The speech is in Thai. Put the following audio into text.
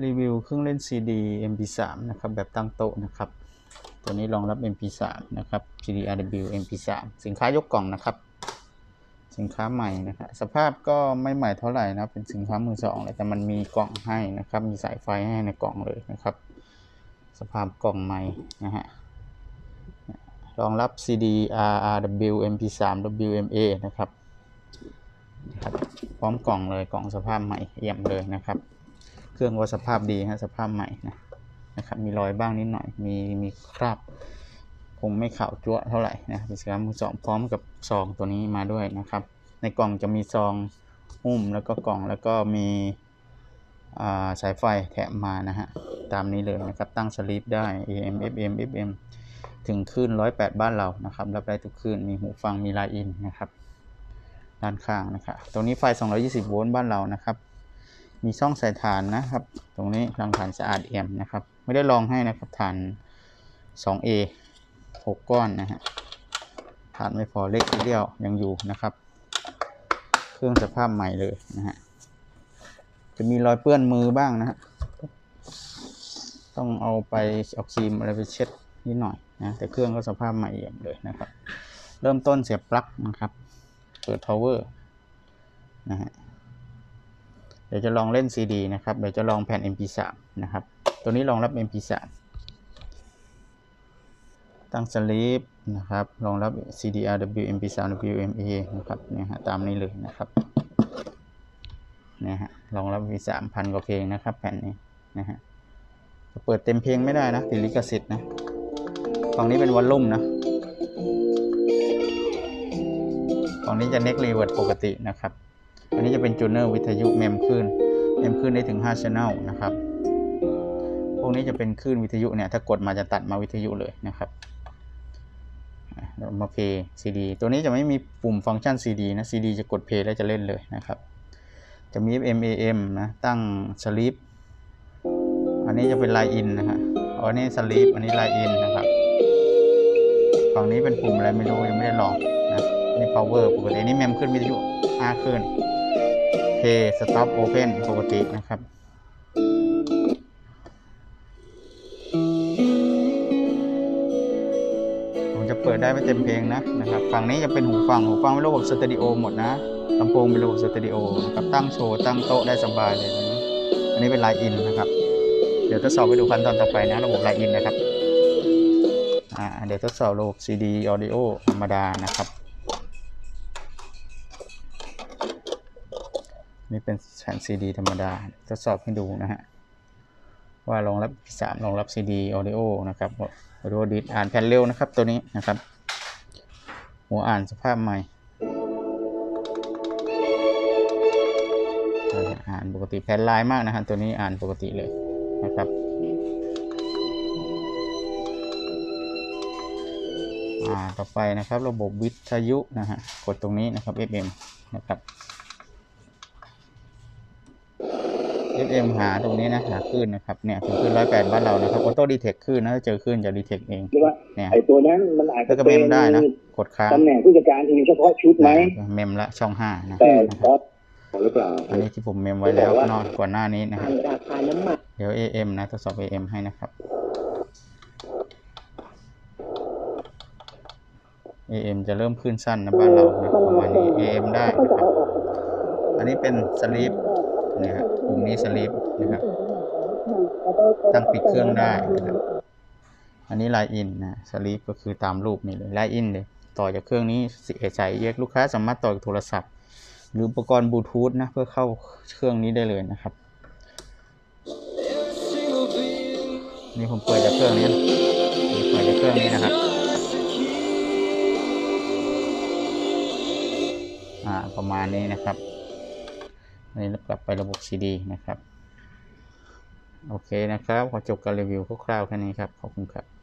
รีวิวเครื่องเล่น CD MP3 นะครับ แบบตั้งโต๊ะนะครับ ตัวนี้รองรับ MP3 นะครับ GDRW MP3 สินค้ายกกล่องนะครับ สินค้าใหม่นะครับ สภาพก็ไม่ใหม่เท่าไหร่นะ เป็นสินค้ามือสองเลยแต่มันมีกล่องให้นะครับ มีสายไฟให้ในกล่องเลยนะครับ สภาพกล่องใหม่นะฮะ รองรับ CDRW MP3 WMA นะครับ พร้อมกล่องเลย กล่องสภาพใหม่เอี่ยมเลยนะครับ รื่องก็สภาพดีฮะสภาพใหม่นะนะครับมีรอยบ้างนิดหน่อยมีมีคราบคงไม่ขาวจั๊วเท่าไหร่นะเป็นสินค้ามือสองพร้อมกับซองตัวนี้มาด้วยนะครับ ในกล่องจะมีซองหุ้มแล้วก็กล่องแล้วก็มีสายไฟแถมมานะฮะตามนี้เลยนะครับตั้งสลีปได้ AM FM FM ถึงคลื่น108 บ้านเรานะครับรับได้ทุกคลื่นมีหูฟังมีไลน์อินนะครับด้านข้างนะครับตรงนี้ไฟ 220 โวลต์บ้านเรานะครับ มีช่องใส่ฐานนะครับ ตรงนี้รังฐานสะอาดเอี่ยมนะครับ ไม่ได้ลองให้นะครับฐาน 2A 6 ก้อนนะฮะฐานไม่พอเล็กเดียวยังอยู่นะครับ เครื่องสภาพใหม่เลยนะฮะจะมีรอยเปื้อนมือบ้างนะฮะต้องเอาไปเอาครีมอะไรไปเช็ดนิดหน่อยนะแต่เครื่องก็สภาพใหม่เอี่ยมเลยนะครับ เริ่มต้นเสียบปลั๊กนะครับ เปิด power นะฮะ ดี๋ยวจะลองเล่น CD นะครับ เดี๋ยวจะลองแผ่น MP3 นะครับ ตัวนี้รองรับ MP3 ตั้งสลีปนะครับรองรับ CDRW MP3 WMA นะครับเนี่ยฮะตามนี้เลยนะครับเนี่ยฮะรองรับ MP3 พันกว่าเพลงนะครับ แผ่นนี้นะฮะจะเปิดเต็มเพลงไม่ได้นะติดลิขสิทธิ์นะฝั่งนี้เป็นวอลลุ่มนะฝั่งนี้จะเน็กรีเวิร์ดปกตินะครับ อันนี้จะเป็นจูเนอร์วิทยุเมมคลื่นเมมคลื่นได้ถึง5 channel นะครับ พวกนี้จะเป็นคลื่นวิทยุเนี่ย ถ้ากดมาจะตัดมาวิทยุเลยนะครับเรามาเพย์ซีดีตัวนี้จะไม่มีปุ่มฟังก์ชัน CD นะ CD จะกดเพย์แล้วจะเล่นเลยนะครับ จะมี FM AM นะ ตั้งสลีปอันนี้จะเป็นไลน์อินนะฮะอ๋ออันนี้สลีปอันนี้ไลน์อินนะครับฝั่งนี้เป็นปุ่มอะไรไม่รู้ยังไม่ได้ลองนะนี่ power ปกตินี่เมมขึ้นวิทยุ5ขึ้น play stop open ปกตินะครับ ผมจะเปิดได้ไม่เต็มเพลงนะนะครับ ฝั่งนี้จะเป็นหูฟัง หูฟังเป็นระบบสเตอริโอหมดนะลำโพงเป็นระบบสเตอริโอนะครับ ตั้งโชว์ตั้งโต๊ะได้สบายเลยนะอันนี้เป็นไลน์อินนะครับ เดี๋ยวทดสอบไปดูขั้นตอนต่อไปนะ ระบบไลน์อินนะครับ อ่า เดี๋ยวทดสอบระบบ CD audio ธรรมดานะครับ นี่เป็นแผ่น CD ธรรมดา ทดสอบให้ดูนะฮะ ว่ารองรับ 3 รองรับ CD audio นะครับ audio d i s อ่านแผ่นเร็วนะครับ ตัวนี้นะครับ หัวอ่านสภาพใหม่ อ่านปกติแผ่นลายมากนะฮะ ตัวนี้อ่านปกติเลยนะครับ อ่า ต่อไปนะครับ ระบบวิทยุนะฮะ กดตรงนี้นะครับ FM นะครับ FM หาตรงนี้นะหาคลื่นนะครับเนี่ยถึงคลื่น108บ้านเรานะครับออโต้ดีเทคคลื่นนะถ้าเจอคลื่นจะดีเทคเองหรือว่าเนี่ยไอ้ตัวนั้นมันอาจแล้วจะก็เมเป็นมได้นะกดค้างตำแหน่งผู้จัดการทีมเฉพาะชุดไหมเมมละช่องห้านะแต่นะคครับรับหรือเปล่าอันนี้ที่ผมเมมไว้แล้วนอนก่อนหน้านี้นะครับราคาน้ำมันเดี๋ยว AM นะทดสอบ AM ให้นะครับ AM จะเริ่มขึ้นสั้นนะบ้านเรานะประมาณนี้ AM ได้นะครับอันนี้เป็นสลีป นะฮะปุ่มนี้สลีปนะครับ ตั้งปิดเครื่องได้นะครับ อันนี้ไลน์อินนะสลีปก็คือตามรูปนี่เลยไลน์อินเลยต่อจากเครื่องนี้ใส่เยกลูกค้าสามารถต่อกับโทรศัพท์ หรืออุปกรณ์บลูทูธนะเพื่อเข้าเครื่องนี้ได้เลยนะครับ นี่ผมเปิดจากเครื่องนี้นะผมเปิดจากเครื่องนี้นะครับอ่าประมาณนี้นะครับ นี่กลับไประบบ CD นะครับ โอเคนะครับ ขอจบการรีวิวคร่าวๆแค่นี้ครับ ขอบคุณครับ